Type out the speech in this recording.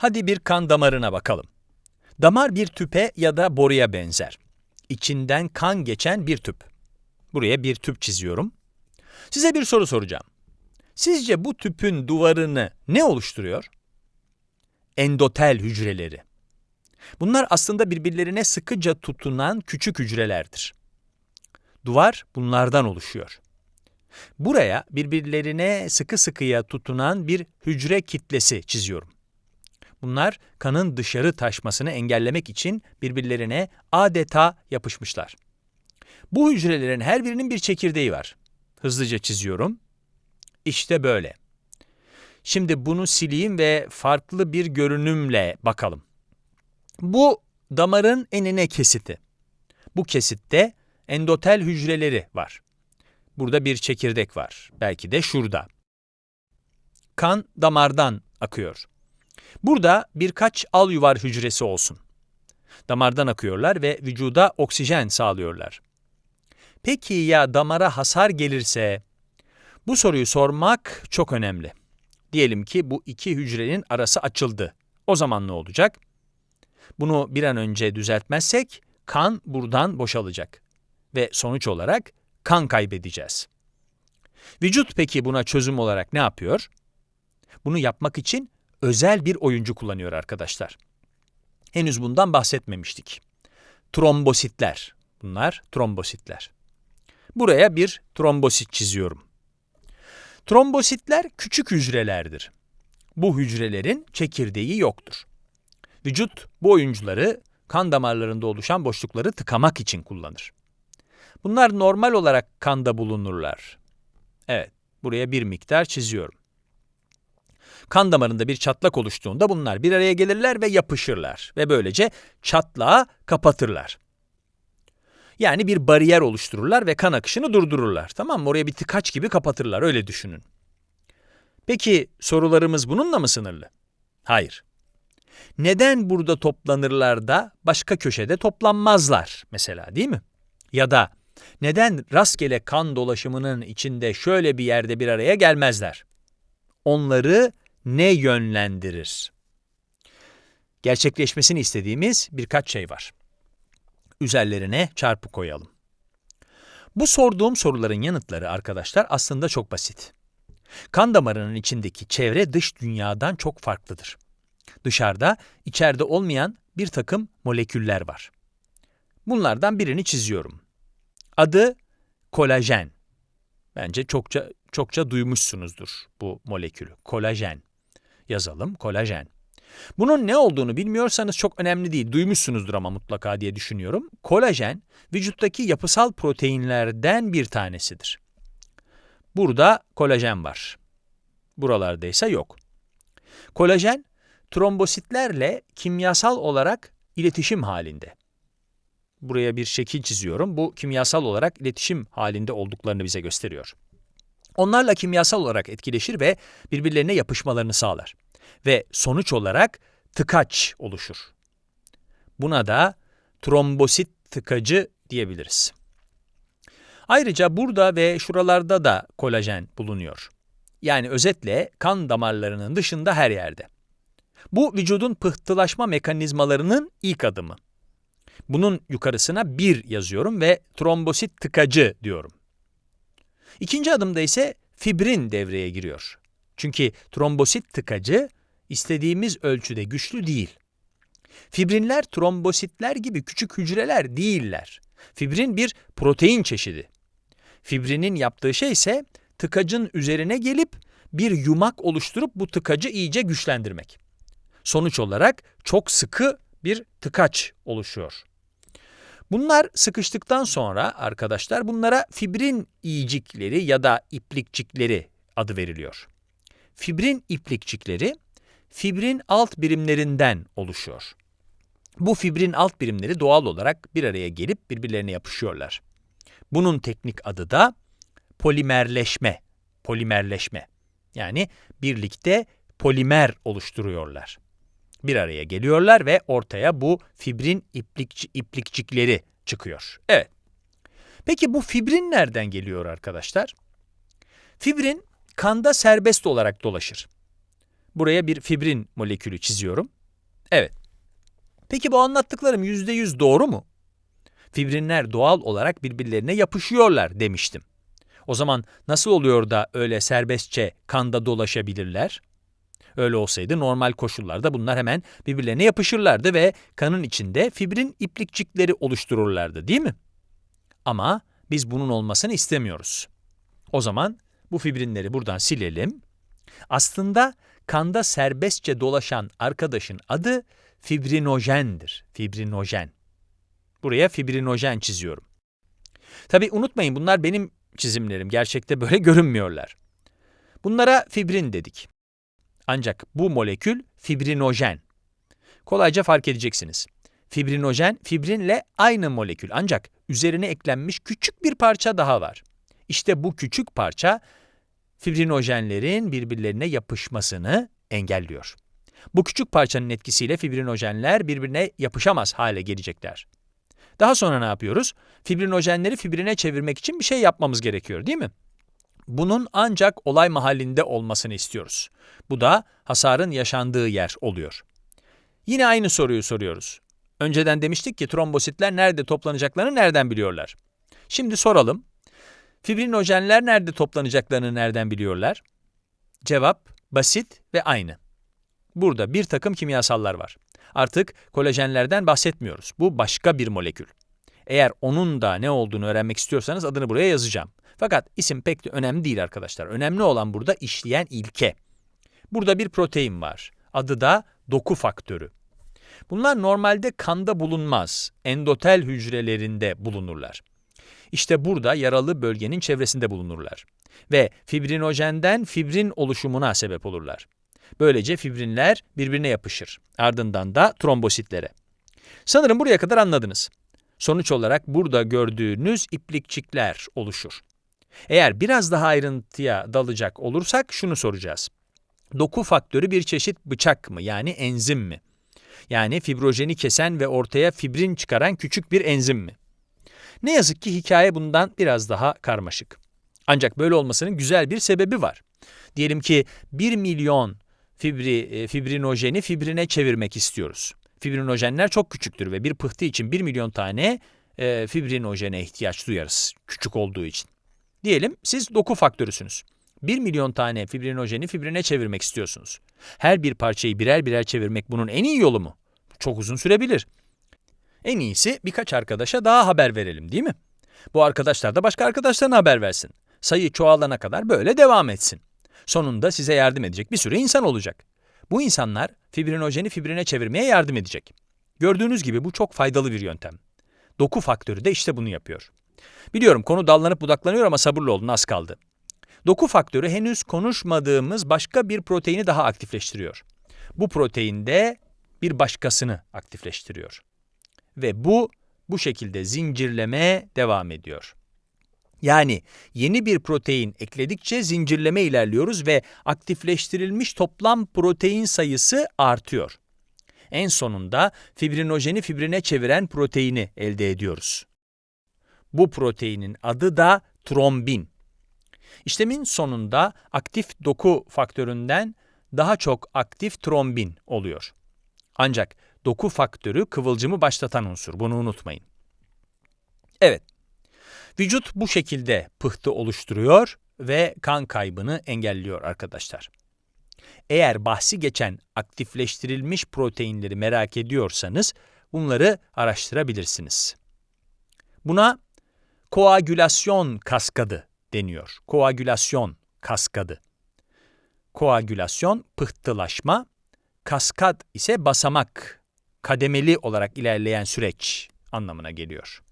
Hadi bir kan damarına bakalım. Damar bir tüpe ya da boruya benzer. İçinden kan geçen bir tüp. Buraya bir tüp çiziyorum. Size bir soru soracağım. Sizce bu tüpün duvarını ne oluşturuyor? Endotel hücreleri. Bunlar aslında birbirlerine sıkıca tutunan küçük hücrelerdir. Duvar bunlardan oluşuyor. Buraya birbirlerine sıkı sıkıya tutunan bir hücre kitlesi çiziyorum. Bunlar kanın dışarı taşmasını engellemek için birbirlerine adeta yapışmışlar. Bu hücrelerin her birinin bir çekirdeği var. Hızlıca çiziyorum. İşte böyle. Şimdi bunu sileyim ve farklı bir görünümle bakalım. Bu damarın enine kesiti. Bu kesitte endotel hücreleri var. Burada bir çekirdek var. Belki de şurada. Kan damardan akıyor. Burada birkaç al yuvar hücresi olsun. Damardan akıyorlar ve vücuda oksijen sağlıyorlar. Peki ya damara hasar gelirse? Bu soruyu sormak çok önemli. Diyelim ki bu iki hücrenin arası açıldı. O zaman ne olacak? Bunu bir an önce düzeltmezsek kan buradan boşalacak ve sonuç olarak kan kaybedeceğiz. Vücut peki buna çözüm olarak ne yapıyor? Bunu yapmak için özel bir oyuncu kullanıyor arkadaşlar. Henüz bundan bahsetmemiştik. Trombositler. Bunlar trombositler. Buraya bir trombosit çiziyorum. Trombositler küçük hücrelerdir. Bu hücrelerin çekirdeği yoktur. Vücut bu oyuncuları kan damarlarında oluşan boşlukları tıkamak için kullanır. Bunlar normal olarak kanda bulunurlar. Evet, buraya bir miktar çiziyorum. Kan damarında bir çatlak oluştuğunda bunlar bir araya gelirler ve yapışırlar ve böylece çatlağı kapatırlar. Yani bir bariyer oluştururlar ve kan akışını durdururlar. Tamam mı? Oraya bir tıkaç gibi kapatırlar, öyle düşünün. Peki sorularımız bununla mı sınırlı? Hayır. Neden burada toplanırlar da başka köşede toplanmazlar mesela değil mi? Ya da neden rastgele kan dolaşımının içinde şöyle bir yerde bir araya gelmezler? Onları ne yönlendirir? Gerçekleşmesini istediğimiz birkaç şey var. Üzerlerine çarpı koyalım. Bu sorduğum soruların yanıtları arkadaşlar aslında çok basit. Kan damarının içindeki çevre dış dünyadan çok farklıdır. Dışarıda, içeride olmayan bir takım moleküller var. Bunlardan birini çiziyorum. Adı kolajen. Bence çokça çokça duymuşsunuzdur bu molekülü. Kolajen. Yazalım kolajen. Bunun ne olduğunu bilmiyorsanız çok önemli değil. Duymuşsunuzdur ama mutlaka diye düşünüyorum. Kolajen vücuttaki yapısal proteinlerden bir tanesidir. Burada kolajen var. Buralarda ise yok. Kolajen trombositlerle kimyasal olarak iletişim halinde. Buraya bir şekil çiziyorum. Bu kimyasal olarak iletişim halinde olduklarını bize gösteriyor. Onlarla kimyasal olarak etkileşir ve birbirlerine yapışmalarını sağlar. Ve sonuç olarak tıkaç oluşur. Buna da trombosit tıkacı diyebiliriz. Ayrıca burada ve şuralarda da kolajen bulunuyor. Yani özetle kan damarlarının dışında her yerde. Bu vücudun pıhtılaşma mekanizmalarının ilk adımı. Bunun yukarısına 1 yazıyorum ve trombosit tıkacı diyorum. İkinci adımda ise fibrin devreye giriyor. Çünkü trombosit tıkacı istediğimiz ölçüde güçlü değil. Fibrinler trombositler gibi küçük hücreler değiller. Fibrin bir protein çeşidi. Fibrinin yaptığı şey ise tıkacın üzerine gelip bir yumak oluşturup bu tıkacı iyice güçlendirmek. Sonuç olarak çok sıkı bir tıkaç oluşuyor. Bunlar sıkıştıktan sonra arkadaşlar bunlara fibrin iyicikleri ya da iplikçikleri adı veriliyor. Fibrin iplikçikleri fibrin alt birimlerinden oluşuyor. Bu fibrin alt birimleri doğal olarak bir araya gelip birbirlerine yapışıyorlar. Bunun teknik adı da polimerleşme. Polimerleşme. Yani birlikte polimer oluşturuyorlar. Bir araya geliyorlar ve ortaya bu fibrin iplikçi, iplikçikleri çıkıyor. Evet. Peki bu fibrin nereden geliyor arkadaşlar? Fibrin kanda serbest olarak dolaşır. Buraya bir fibrin molekülü çiziyorum. Evet. Peki bu anlattıklarım yüzde yüz doğru mu? Fibrinler doğal olarak birbirlerine yapışıyorlar demiştim. O zaman nasıl oluyor da öyle serbestçe kanda dolaşabilirler? Öyle olsaydı normal koşullarda bunlar hemen birbirlerine yapışırlardı ve kanın içinde fibrin iplikçikleri oluştururlardı değil mi? Ama biz bunun olmasını istemiyoruz. O zaman bu fibrinleri buradan silelim. Aslında kanda serbestçe dolaşan arkadaşın adı fibrinojendir. Fibrinojen. Buraya fibrinojen çiziyorum. Tabi unutmayın bunlar benim çizimlerim. Gerçekte böyle görünmüyorlar. Bunlara fibrin dedik. Ancak bu molekül fibrinojen. Kolayca fark edeceksiniz. Fibrinojen, fibrinle aynı molekül ancak üzerine eklenmiş küçük bir parça daha var. İşte bu küçük parça fibrinojenlerin birbirlerine yapışmasını engelliyor. Bu küçük parçanın etkisiyle fibrinojenler birbirine yapışamaz hale gelecekler. Daha sonra ne yapıyoruz? Fibrinojenleri fibrine çevirmek için bir şey yapmamız gerekiyor değil mi? Bunun ancak olay mahallinde olmasını istiyoruz. Bu da hasarın yaşandığı yer oluyor. Yine aynı soruyu soruyoruz. Önceden demiştik ki trombositler nerede toplanacaklarını nereden biliyorlar? Şimdi soralım. Fibrinojenler nerede toplanacaklarını nereden biliyorlar? Cevap basit ve aynı. Burada bir takım kimyasallar var. Artık kolajenlerden bahsetmiyoruz. Bu başka bir molekül. Eğer onun da ne olduğunu öğrenmek istiyorsanız adını buraya yazacağım. Fakat isim pek de önemli değil arkadaşlar. Önemli olan burada işleyen ilke. Burada bir protein var. Adı da doku faktörü. Bunlar normalde kanda bulunmaz. Endotel hücrelerinde bulunurlar. İşte burada yaralı bölgenin çevresinde bulunurlar. Ve fibrinojenden fibrin oluşumuna sebep olurlar. Böylece fibrinler birbirine yapışır. Ardından da trombositlere. Sanırım buraya kadar anladınız. Sonuç olarak burada gördüğünüz iplikçikler oluşur. Eğer biraz daha ayrıntıya dalacak olursak şunu soracağız. Doku faktörü bir çeşit bıçak mı yani enzim mi? Yani fibrojeni kesen ve ortaya fibrin çıkaran küçük bir enzim mi? Ne yazık ki hikaye bundan biraz daha karmaşık. Ancak böyle olmasının güzel bir sebebi var. Diyelim ki 1 milyon fibri, e, fibrinojeni fibrine çevirmek istiyoruz. Fibrinojenler çok küçüktür ve bir pıhtı için 1 milyon tane e, fibrinojene ihtiyaç duyarız küçük olduğu için. Diyelim siz doku faktörüsünüz. 1 milyon tane fibrinojeni fibrine çevirmek istiyorsunuz. Her bir parçayı birer birer çevirmek bunun en iyi yolu mu? Çok uzun sürebilir. En iyisi birkaç arkadaşa daha haber verelim değil mi? Bu arkadaşlar da başka arkadaşlarına haber versin. Sayı çoğalana kadar böyle devam etsin. Sonunda size yardım edecek bir sürü insan olacak. Bu insanlar fibrinojeni fibrine çevirmeye yardım edecek. Gördüğünüz gibi bu çok faydalı bir yöntem. Doku faktörü de işte bunu yapıyor. Biliyorum konu dallanıp budaklanıyor ama sabırlı olun az kaldı. Doku faktörü henüz konuşmadığımız başka bir proteini daha aktifleştiriyor. Bu protein de bir başkasını aktifleştiriyor. Ve bu bu şekilde zincirleme devam ediyor. Yani yeni bir protein ekledikçe zincirleme ilerliyoruz ve aktifleştirilmiş toplam protein sayısı artıyor. En sonunda fibrinojeni fibrine çeviren proteini elde ediyoruz. Bu proteinin adı da trombin. İşlemin sonunda aktif doku faktöründen daha çok aktif trombin oluyor. Ancak doku faktörü kıvılcımı başlatan unsur. Bunu unutmayın. Evet. Vücut bu şekilde pıhtı oluşturuyor ve kan kaybını engelliyor arkadaşlar. Eğer bahsi geçen aktifleştirilmiş proteinleri merak ediyorsanız bunları araştırabilirsiniz. Buna koagülasyon kaskadı deniyor. Koagülasyon kaskadı. Koagülasyon pıhtılaşma, kaskad ise basamak, kademeli olarak ilerleyen süreç anlamına geliyor.